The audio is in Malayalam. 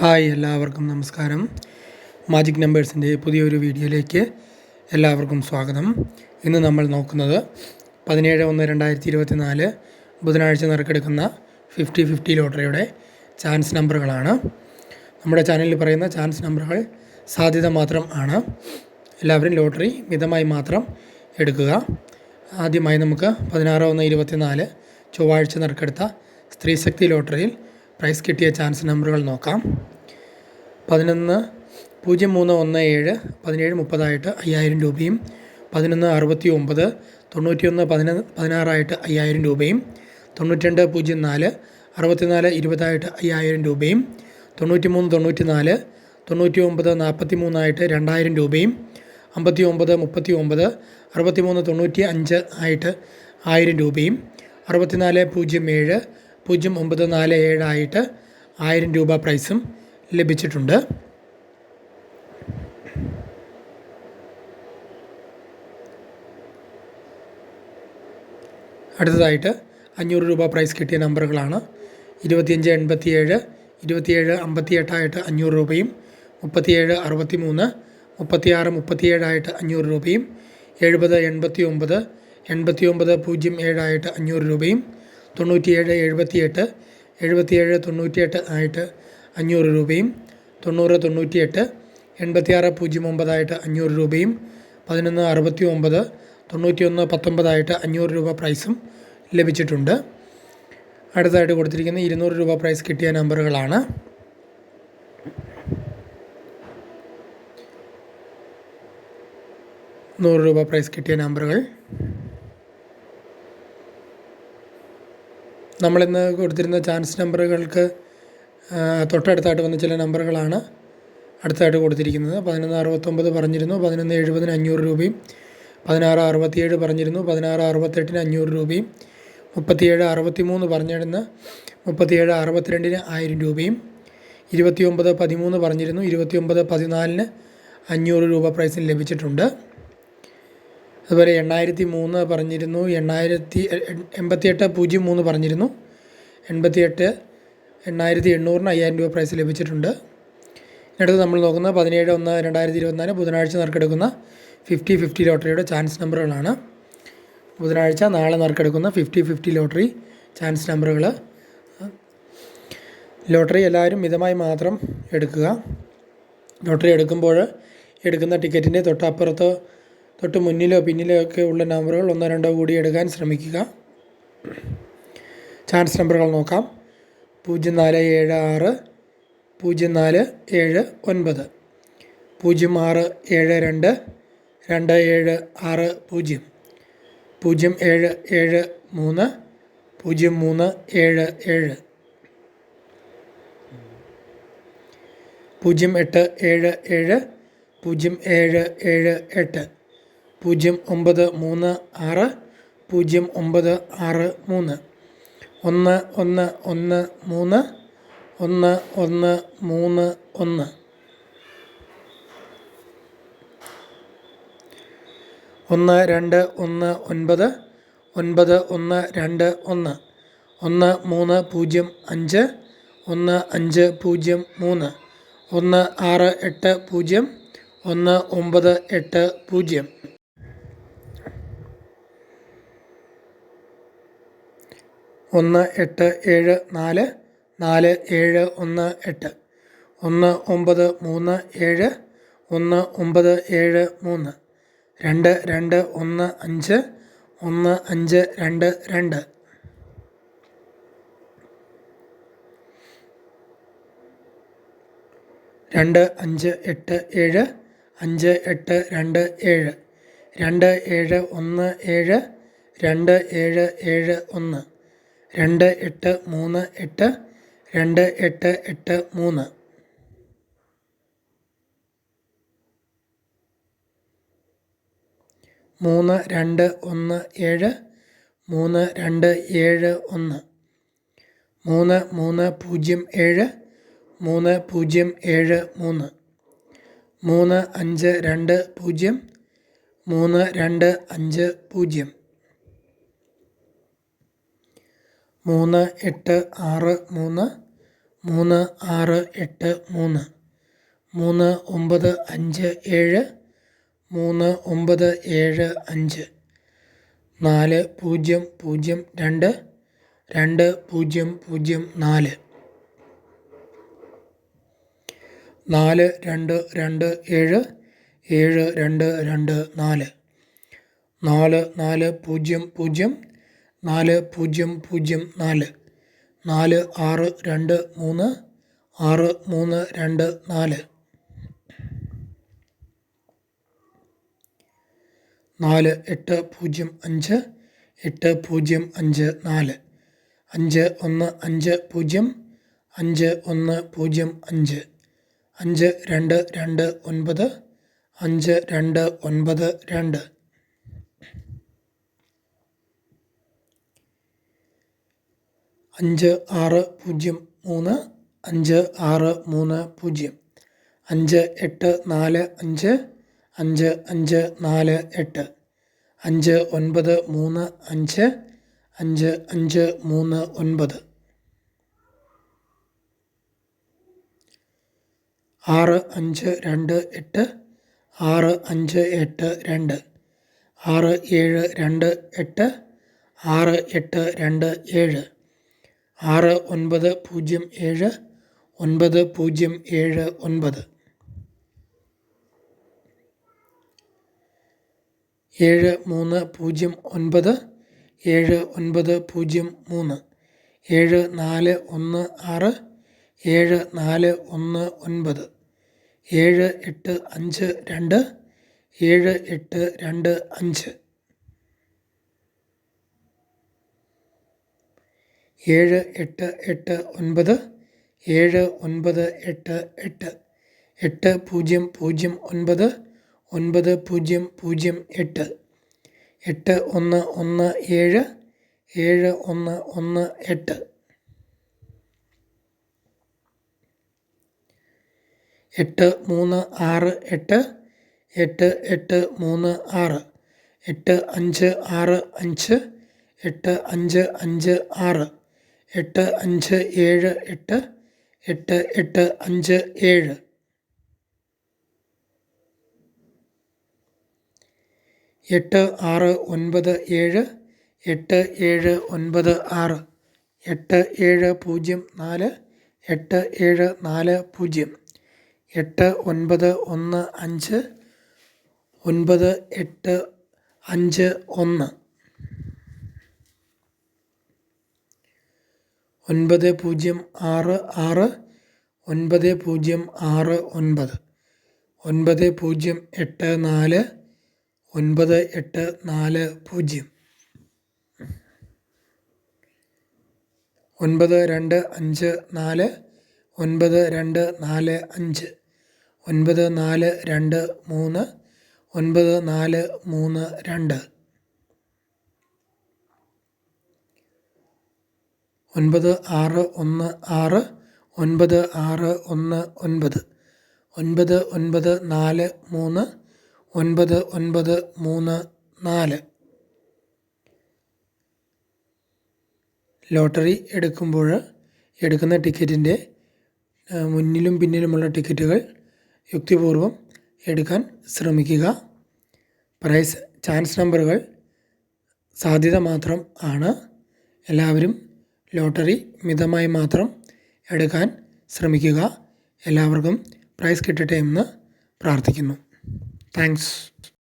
ഹായ് എല്ലാവർക്കും നമസ്കാരം. മാജിക് നമ്പേഴ്സിന്റെ പുതിയൊരു വീഡിയോയിലേക്ക് എല്ലാവർക്കും സ്വാഗതം. ഇന്ന് നമ്മൾ നോക്കുന്നത് പതിനേഴ് ഒന്ന് രണ്ടായിരത്തി ഇരുപത്തി നാല് ബുധനാഴ്ച നറുക്കെടുക്കുന്ന ഫിഫ്റ്റി ഫിഫ്റ്റി ലോട്ടറിയുടെ ചാൻസ് നമ്പറുകളാണ് നമ്മുടെ ചാനലിൽ പറയുന്ന ചാൻസ് നമ്പറുകൾ സാധ്യത മാത്രം ആണ്. എല്ലാവരും ലോട്ടറി മിതമായി മാത്രം എടുക്കുക. ആദ്യമായി നമുക്ക് പതിനാറ് ഒന്ന് ഇരുപത്തി നാല് ചൊവ്വാഴ്ച നറുക്കെടുത്ത സ്ത്രീശക്തി ലോട്ടറിയിൽ പ്രൈസ് കിട്ടിയ ചാൻസ് നമ്പറുകൾ നോക്കാം. പതിനൊന്ന് പൂജ്യം മൂന്ന് ഒന്ന് ഏഴ് പതിനേഴ് മുപ്പതായിട്ട് അയ്യായിരം രൂപയും പതിനൊന്ന് അറുപത്തി ഒമ്പത് തൊണ്ണൂറ്റിയൊന്ന് പതിന പതിനാറായിട്ട് അയ്യായിരം രൂപയും തൊണ്ണൂറ്റിരണ്ട് പൂജ്യം നാല് അറുപത്തിനാല് ഇരുപതായിട്ട് അയ്യായിരം രൂപയും തൊണ്ണൂറ്റി മൂന്ന് തൊണ്ണൂറ്റി നാല് തൊണ്ണൂറ്റി ഒമ്പത് നാൽപ്പത്തി മൂന്നായിട്ട് രണ്ടായിരം രൂപയും അമ്പത്തി ഒമ്പത് മുപ്പത്തി ഒമ്പത് അറുപത്തി മൂന്ന് തൊണ്ണൂറ്റി അഞ്ച് ആയിട്ട് ആയിരം രൂപയും അറുപത്തിനാല് പൂജ്യം ഏഴ് പൂജ്യം ഒമ്പത് നാല് ഏഴായിട്ട് ആയിരം രൂപ പ്രൈസും ലഭിച്ചിട്ടുണ്ട്. അടുത്തതായിട്ട് അഞ്ഞൂറ് രൂപ പ്രൈസ് കിട്ടിയ നമ്പറുകളാണ്. ഇരുപത്തിയഞ്ച് എൺപത്തിയേഴ് ഇരുപത്തിയേഴ് അമ്പത്തി എട്ടായിട്ട് അഞ്ഞൂറ് രൂപയും മുപ്പത്തിയേഴ് അറുപത്തി മൂന്ന് മുപ്പത്തിയാറ് മുപ്പത്തിയേഴായിട്ട് അഞ്ഞൂറ് രൂപയും എഴുപത് എൺപത്തി ഒമ്പത് എൺപത്തി ഒമ്പത് പൂജ്യം ഏഴായിട്ട് അഞ്ഞൂറ് രൂപയും തൊണ്ണൂറ്റിയേഴ് എഴുപത്തിയെട്ട് എഴുപത്തിയേഴ് തൊണ്ണൂറ്റിയെട്ട് ആയിട്ട് അഞ്ഞൂറ് രൂപയും തൊണ്ണൂറ് തൊണ്ണൂറ്റിയെട്ട് എൺപത്തിയാറ് പൂജ്യം ഒമ്പതായിട്ട് അഞ്ഞൂറ് രൂപയും പതിനൊന്ന് അറുപത്തി ഒമ്പത് തൊണ്ണൂറ്റിയൊന്ന് പത്തൊമ്പതായിട്ട് അഞ്ഞൂറ് രൂപ പ്രൈസും ലഭിച്ചിട്ടുണ്ട്. അടുത്തതായിട്ട് കൊടുത്തിരിക്കുന്ന ഇരുന്നൂറ് രൂപ പ്രൈസ് കിട്ടിയ നമ്പറുകളാണ്. നൂറ് രൂപ പ്രൈസ് കിട്ടിയ നമ്പറുകൾ. നമ്മളിന്ന് കൊടുത്തിരുന്ന ചാൻസ് നമ്പറുകൾക്ക് തൊട്ടടുത്തായിട്ട് വന്ന ചില നമ്പറുകളാണ് അടുത്തായിട്ട് കൊടുത്തിരിക്കുന്നത്. പതിനൊന്ന് അറുപത്തൊമ്പത് പറഞ്ഞിരുന്നു പതിനൊന്ന് എഴുപതിന് അഞ്ഞൂറ് രൂപയും പതിനാറ് അറുപത്തിയേഴ് പറഞ്ഞിരുന്നു പതിനാറ് അറുപത്തെട്ടിന് അഞ്ഞൂറ് രൂപയും മുപ്പത്തിയേഴ് അറുപത്തി മൂന്ന് പറഞ്ഞിരുന്ന് മുപ്പത്തിയേഴ് അറുപത്തിരണ്ടിന് ആയിരം രൂപയും ഇരുപത്തിയൊമ്പത് പതിമൂന്ന് പറഞ്ഞിരുന്നു ഇരുപത്തിയൊമ്പത് പതിനാലിന് അഞ്ഞൂറ് രൂപ പ്രൈസിന് ലഭിച്ചിട്ടുണ്ട്. അതുപോലെ എണ്ണായിരത്തി മൂന്ന് പറഞ്ഞിരുന്നു എണ്ണായിരത്തി എൺപത്തിയെട്ട് പൂജ്യം മൂന്ന് പറഞ്ഞിരുന്നു എൺപത്തിയെട്ട് എണ്ണായിരത്തി എണ്ണൂറിന് അയ്യായിരം രൂപ പ്രൈസ് ലഭിച്ചിട്ടുണ്ട്. അടുത്ത് നമ്മൾ നോക്കുന്നത് പതിനേഴ് ഒന്ന് രണ്ടായിരത്തി ഇരുപത്തിനാല് ബുധനാഴ്ച നറുക്കെടുക്കുന്ന ഫിഫ്റ്റി ഫിഫ്റ്റി ലോട്ടറിയുടെ ചാൻസ് നമ്പറുകളാണ് ബുധനാഴ്ച നാളെ നറുക്കെടുക്കുന്ന ഫിഫ്റ്റി ഫിഫ്റ്റി ലോട്ടറി ചാൻസ് നമ്പറുകൾ ലോട്ടറി എല്ലാവരും മിതമായി മാത്രം എടുക്കുക. ലോട്ടറി എടുക്കുമ്പോൾ എടുക്കുന്ന ടിക്കറ്റിന്റെ തൊട്ടപ്പുറത്തോ തൊട്ട് മുന്നിലോ പിന്നിലോ ഒക്കെ ഉള്ള നമ്പറുകൾ ഒന്നോ രണ്ടോ കൂടി എടുക്കാൻ ശ്രമിക്കുക. ചാൻസ് നമ്പറുകൾ നോക്കാം. പൂജ്യം നാല് ഏഴ് ആറ് പൂജ്യം നാല് ഏഴ് ഒൻപത്. പൂജ്യം ആറ് ഏഴ് രണ്ട് രണ്ട് ഏഴ് ആറ് പൂജ്യം. പൂജ്യം ഏഴ് ഏഴ് മൂന്ന് പൂജ്യം മൂന്ന് ഏഴ് ഏഴ്. പൂജ്യം എട്ട് ഏഴ് ഏഴ് പൂജ്യം ഏഴ് ഏഴ് എട്ട്. പൂജ്യം ഒമ്പത് മൂന്ന് ആറ് പൂജ്യം ഒമ്പത് ആറ് മൂന്ന്. ഒന്ന് ഒന്ന് ഒന്ന് മൂന്ന് ഒന്ന് ഒന്ന് മൂന്ന് ഒന്ന്. ഒന്ന് രണ്ട് ഒന്ന് ഒൻപത് ഒൻപത് ഒന്ന് രണ്ട് ഒന്ന്. ഒന്ന് മൂന്ന് പൂജ്യം അഞ്ച്. ഒന്ന് അഞ്ച് പൂജ്യം മൂന്ന്. ഒന്ന് ആറ് എട്ട് പൂജ്യം. ഒന്ന് ഒമ്പത് എട്ട് പൂജ്യം. ഒന്ന് എട്ട് ഏഴ് നാല് നാല് ഏഴ് ഒന്ന് എട്ട് ഒന്ന് ഒമ്പത് മൂന്ന് ഏഴ് ഒന്ന് ഒമ്പത് ഏഴ് മൂന്ന് രണ്ട് രണ്ട് ഒന്ന് അഞ്ച് ഒന്ന് അഞ്ച് രണ്ട് രണ്ട്. രണ്ട് അഞ്ച് എട്ട് ഏഴ് അഞ്ച് എട്ട് രണ്ട് ഏഴ് രണ്ട് ഏഴ് ഒന്ന് ഏഴ് രണ്ട് ഏഴ് ഏഴ് ഒന്ന്. രണ്ട് എട്ട് മൂന്ന് എട്ട് രണ്ട് എട്ട് എട്ട് മൂന്ന്. മൂന്ന് രണ്ട് ഒന്ന് ഏഴ് മൂന്ന് രണ്ട് ഏഴ് ഒന്ന്. മൂന്ന് മൂന്ന് പൂജ്യം ഏഴ് മൂന്ന് പൂജ്യം ഏഴ് മൂന്ന്. മൂന്ന് അഞ്ച് രണ്ട് പൂജ്യം മൂന്ന് രണ്ട് അഞ്ച് പൂജ്യം. മൂന്ന് എട്ട് ആറ് മൂന്ന് മൂന്ന് ആറ് എട്ട് മൂന്ന് മൂന്ന് ഒമ്പത് അഞ്ച് ഏഴ് മൂന്ന് ഒമ്പത് ഏഴ് അഞ്ച് നാല് പൂജ്യം പൂജ്യം രണ്ട് രണ്ട് പൂജ്യം പൂജ്യം നാല്. നാല് രണ്ട് രണ്ട് ഏഴ് ഏഴ് രണ്ട് രണ്ട് നാല് നാല് നാല് പൂജ്യം പൂജ്യം നാല് പൂജ്യം പൂജ്യം നാല്. നാല് ആറ് രണ്ട് മൂന്ന് ആറ് മൂന്ന് രണ്ട് നാല്. നാല് എട്ട് പൂജ്യം അഞ്ച് എട്ട് പൂജ്യം അഞ്ച് നാല്. അഞ്ച് ഒന്ന് അഞ്ച് പൂജ്യം അഞ്ച് ഒന്ന് പൂജ്യം അഞ്ച്. അഞ്ച് രണ്ട് രണ്ട് ഒൻപത് അഞ്ച് രണ്ട് ഒൻപത് രണ്ട്. അഞ്ച് ആറ് പൂജ്യം മൂന്ന് അഞ്ച് ആറ് മൂന്ന് പൂജ്യം. അഞ്ച് എട്ട് നാല് അഞ്ച് അഞ്ച് അഞ്ച് നാല് എട്ട്. അഞ്ച് ഒൻപത് മൂന്ന് അഞ്ച് അഞ്ച് അഞ്ച് മൂന്ന് ഒൻപത്. ആറ് അഞ്ച് രണ്ട് എട്ട് ആറ് അഞ്ച് എട്ട് രണ്ട്. ആറ് ഏഴ് രണ്ട് എട്ട് ആറ് എട്ട് രണ്ട് ഏഴ്. ആറ് ഒൻപത് പൂജ്യം ഏഴ് ഒൻപത് പൂജ്യം ഏഴ് ഒൻപത്. ഏഴ് മൂന്ന് പൂജ്യം ഒൻപത് ഏഴ് ഒൻപത് പൂജ്യം മൂന്ന് ഏഴ് നാല് ഒന്ന് ആറ് ഏഴ് നാല് ഒന്ന് ഒൻപത് ഏഴ് എട്ട് അഞ്ച് രണ്ട് ഏഴ് എട്ട് രണ്ട് അഞ്ച്. ഏഴ് എട്ട് എട്ട് ഒൻപത് ഏഴ് ഒൻപത് എട്ട് എട്ട് എട്ട് പൂജ്യം പൂജ്യം ഒൻപത് ഒൻപത് പൂജ്യം പൂജ്യം എട്ട് എട്ട് ഒന്ന് ഒന്ന് ഏഴ് ഏഴ് ഒന്ന് ഒന്ന് എട്ട്. എട്ട് മൂന്ന് ആറ് എട്ട് എട്ട് എട്ട് മൂന്ന് ആറ് എട്ട് അഞ്ച് ആറ് അഞ്ച് എട്ട് അഞ്ച് അഞ്ച് ആറ്. എട്ട് അഞ്ച് ഏഴ് എട്ട് എട്ട് എട്ട് അഞ്ച് ഏഴ്. എട്ട് ആറ് ഒൻപത് ഏഴ് എട്ട് ഏഴ് ഒൻപത് ആറ്. എട്ട് ഏഴ് പൂജ്യം നാല് എട്ട് ഏഴ് നാല് പൂജ്യം. എട്ട് ഒൻപത് ഒന്ന് അഞ്ച് ഒൻപത് എട്ട് അഞ്ച് ഒന്ന്. ഒൻപത് പൂജ്യം ആറ് ആറ് ഒൻപത് പൂജ്യം ആറ് ഒൻപത് ഒൻപത് പൂജ്യം എട്ട് നാല് ഒൻപത് എട്ട് നാല് പൂജ്യം. ഒൻപത് രണ്ട് അഞ്ച് നാല് ഒൻപത് രണ്ട് നാല് അഞ്ച് ഒൻപത് നാല് രണ്ട് മൂന്ന് ഒൻപത് നാല് മൂന്ന് രണ്ട്. ഒൻപത് ആറ് ഒന്ന് ആറ് ഒൻപത് ആറ് ഒന്ന് ഒൻപത് ഒൻപത് ഒൻപത് നാല് മൂന്ന് ഒൻപത് ഒൻപത് മൂന്ന് നാല്. ലോട്ടറി എടുക്കുമ്പോൾ എടുക്കുന്ന ടിക്കറ്റിന്റെ മുന്നിലും പിന്നിലുമുള്ള ടിക്കറ്റുകൾ യുക്തിപൂർവം എടുക്കാൻ ശ്രമിക്കുക. പ്രൈസ് ചാൻസ് നമ്പറുകൾ സാധ്യത മാത്രം ആണ്. എല്ലാവരും ലോട്ടറി മിതമായി മാത്രം എടുക്കാൻ ശ്രമിക്കുക എല്ലാവർക്കും പ്രൈസ് കിട്ടട്ടെ എന്ന് പ്രാർത്ഥിക്കുന്നു Thanks.